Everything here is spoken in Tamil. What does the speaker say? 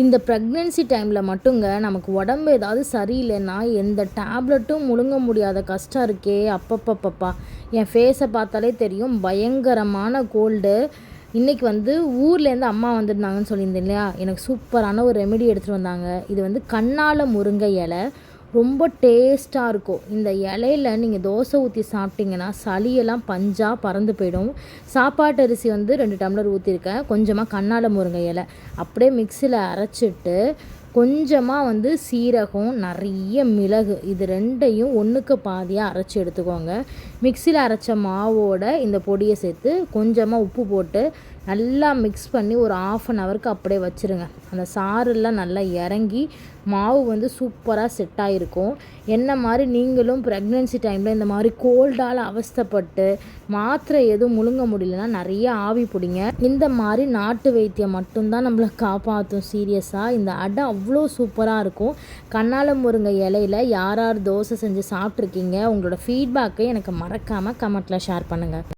இந்த ப்ரெக்னென்சி டைமில் மட்டுங்க நமக்கு உடம்பு ஏதாவது சரியில்லைன்னா எந்த டேப்லெட்டும் முழுங்க முடியாத கஷ்டம் இருக்கே. அப்பப்பப்பப்பா. என் ஃபேஸை பார்த்தாலே தெரியும். பயங்கரமான கோல்டு இன்றைக்கி வந்து ஊர்லேருந்து அம்மா வந்திருந்தாங்கன்னு சொல்லியிருந்தேன் இல்லையா? எனக்கு சூப்பரான ஒரு ரெமெடி எடுத்துகிட்டு வந்தாங்க. இது வந்து கண்ணால் முருங்கை இலை. ரொம்ப டேஸ்ட்டாக இருக்கும். இந்த இலையில நீங்கள் தோசை ஊற்றி சாப்பிட்டிங்கன்னா சளியெல்லாம் பஞ்சாக பறந்து போயிடும். சாப்பாட்டு அரிசி வந்து ரெண்டு டம்ளர் ஊற்றிருக்கேன் கொஞ்சமாக கண்ணால் முருங்கை இலை. அப்படியே மிக்சியில் அரைச்சிட்டு கொஞ்சமாக வந்து சீரகம் நிறைய மிளகு இது ரெண்டையும் ஒன்றுக்கு பாதியாக அரைச்சி எடுத்துக்கோங்க. மிக்சியில் அரைச்ச மாவோட இந்த பொடியை சேர்த்து கொஞ்சமாக உப்பு போட்டு நல்லா மிக்ஸ் பண்ணி ஒரு ஆஃப் அன் ஹவருக்கு அப்படியே வச்சுருங்க. அந்த சாறெல்லாம் நல்லா இறங்கி மாவு வந்து சூப்பராக செட் ஆகிருக்கும் என்ன மாதிரி நீங்களும் ப்ரெக்னென்சி டைமில் இந்த மாதிரி கோல்டால் அவஸ்தப்பட்டு மாத்திரை எதுவும் முழுங்க முடியலன்னா நிறைய ஆவி பிடிங்க. இந்த மாதிரி நாட்டு வைத்தியம் மட்டும்தான் நம்மளை காப்பாற்றும் சீரியஸாக இந்த அடை அவ்வளோ சூப்பராக இருக்கும். கண்ணால முருங்கை இலையில் யார் யார் தோசை செஞ்சு சாப்பிட்ருக்கீங்க உங்களோட ஃபீட்பேக்கை எனக்கு மறக்காமல் கமெண்ட்டில் ஷேர் பண்ணுங்கள்